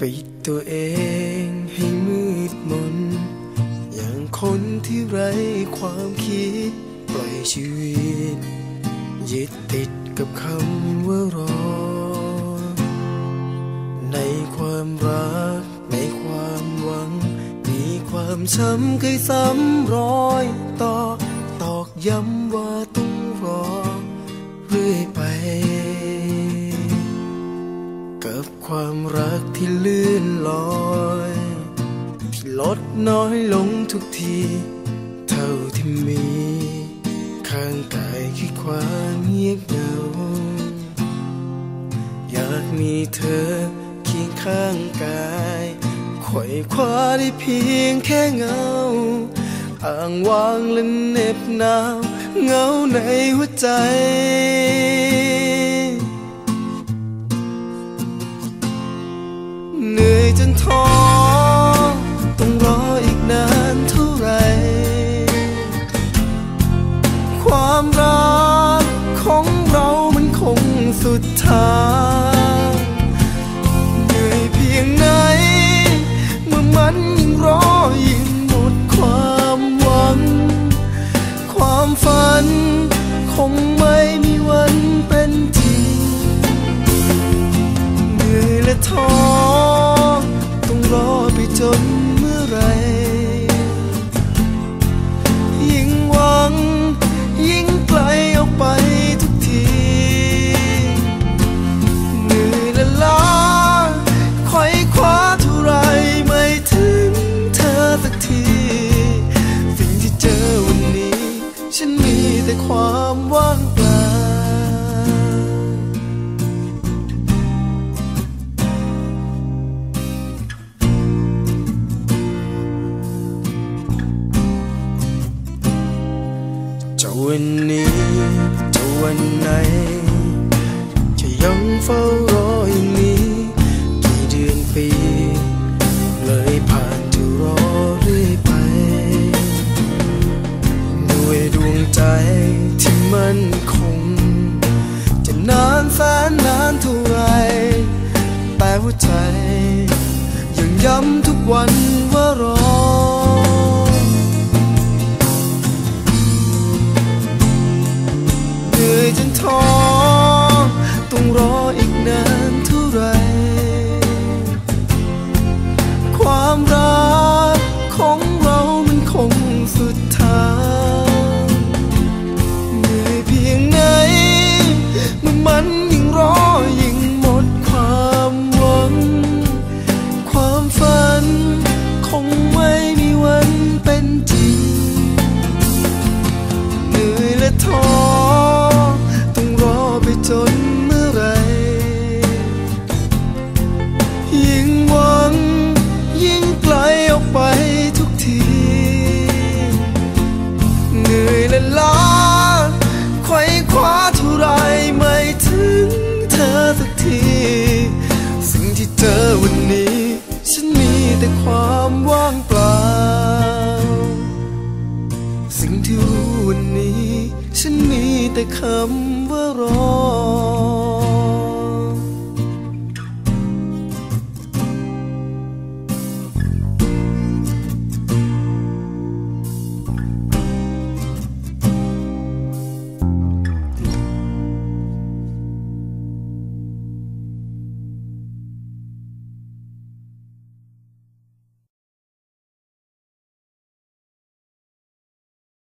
ปิดตัวเองให้มืดมน อย่างคนที่ไร้ความคิด ปล่อยชีวิตยึดติดกับคำว่ารอ ในความรัก ในความหวัง มีความช้ำเคยซ้ำรอยต่อตอกย้ำว่าต้อง กับความรักที่ลื่นลอย ที่ลดน้อยลงทุกที เท่าที่มี ข้างกายคือความเงียบเหงา อยากมีเธอเคียงข้างกายไขว่คว้าได้เพียงแค่เงาอ้างวางและเน็บหนาว เงาในหัวใจ เหนื่อยจนท้อต้องรออีกนานเท่าไร ความรักของเรามันคงสุดทางเหนื่อยเพียงไหน เมื่อมันยิ่งรอยิ่งหมดความหวัง ความฝันคงไม่มีวันเป็นจริง เหนื่อยและท้อ จนเมื่อไร ยิ่งหวัง ยิ่งไกลออกไปทุกทีเหนื่อยและล้าไขว่คว้าเท่าไรไม่ถึงเธอสักที สิ่งที่เจอวันนี้ ฉันมีแต่ความ วันนี้จะวันไหน จะยังเฝ้ารออย่างนี้ กี่เดือนปี เลยผ่านจะรอเรื่อยไป ด้วยดวงใจที่มันคง จะนานแสนนานเท่าไร แต่หัวใจ ยังย้ำทุกวันว่ารอ ควา แต่คำว่ารอ